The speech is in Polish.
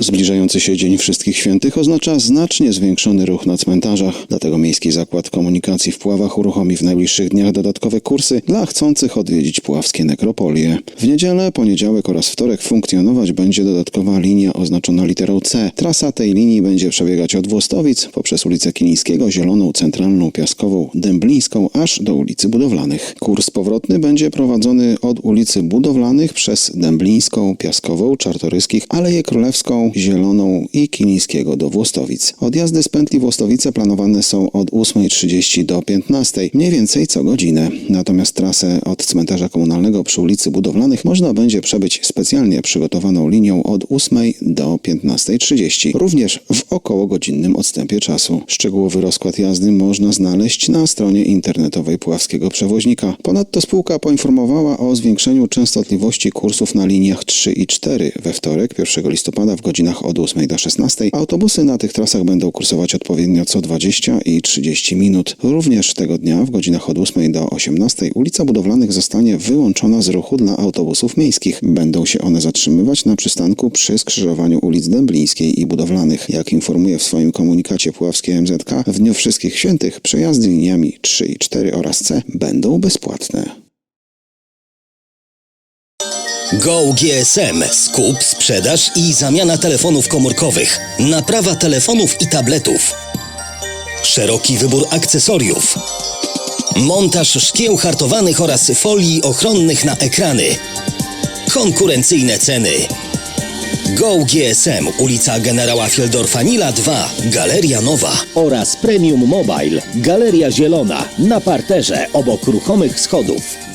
Zbliżający się Dzień Wszystkich Świętych oznacza znacznie zwiększony ruch na cmentarzach. Dlatego Miejski Zakład Komunikacji w Puławach uruchomi w najbliższych dniach dodatkowe kursy dla chcących odwiedzić puławskie nekropolie. W niedzielę, poniedziałek oraz wtorek funkcjonować będzie dodatkowa linia oznaczona literą C. Trasa tej linii będzie przebiegać od Włostowic poprzez ulicę Kilińskiego, Zieloną, Centralną, Piaskową, Dęblińską aż do ulicy Budowlanych. Kurs powrotny będzie prowadzony od ulicy Budowlanych przez Dęblińską, Piaskową, Czartoryskich, Aleję Królewską, Zieloną i Kilińskiego do Włostowic. Odjazdy z pętli Włostowice planowane są od 8.30 do 15.00, mniej więcej co godzinę. Natomiast trasę od cmentarza komunalnego przy ulicy Budowlanych można będzie przebyć specjalnie przygotowaną linią od 8.00 do 15.30, również w okołogodzinnym odstępie czasu. Szczegółowy rozkład jazdy można znaleźć na stronie internetowej puławskiego przewoźnika. Ponadto spółka poinformowała o zwiększeniu częstotliwości kursów na liniach 3 i 4. We wtorek, 1 listopada w godzinach od 8 do 16 autobusy na tych trasach będą kursować odpowiednio co 20 i 30 minut. Również tego dnia w godzinach od 8 do 18 ulica Budowlanych zostanie wyłączona z ruchu dla autobusów miejskich. Będą się one zatrzymywać na przystanku przy skrzyżowaniu ulic Dęblińskiej i Budowlanych. Jak informuje w swoim komunikacie Puławskie MZK, w Dniu Wszystkich Świętych przejazdy liniami 3 i 4 oraz C będą bezpłatne. Go GSM. Skup, sprzedaż i zamiana telefonów komórkowych. Naprawa telefonów i tabletów. Szeroki wybór akcesoriów. Montaż szkieł hartowanych oraz folii ochronnych na ekrany. Konkurencyjne ceny. Go GSM, ulica Generała Fieldorfa-Nila 2, Galeria Nowa. oraz Premium Mobile, Galeria Zielona, na parterze obok ruchomych schodów.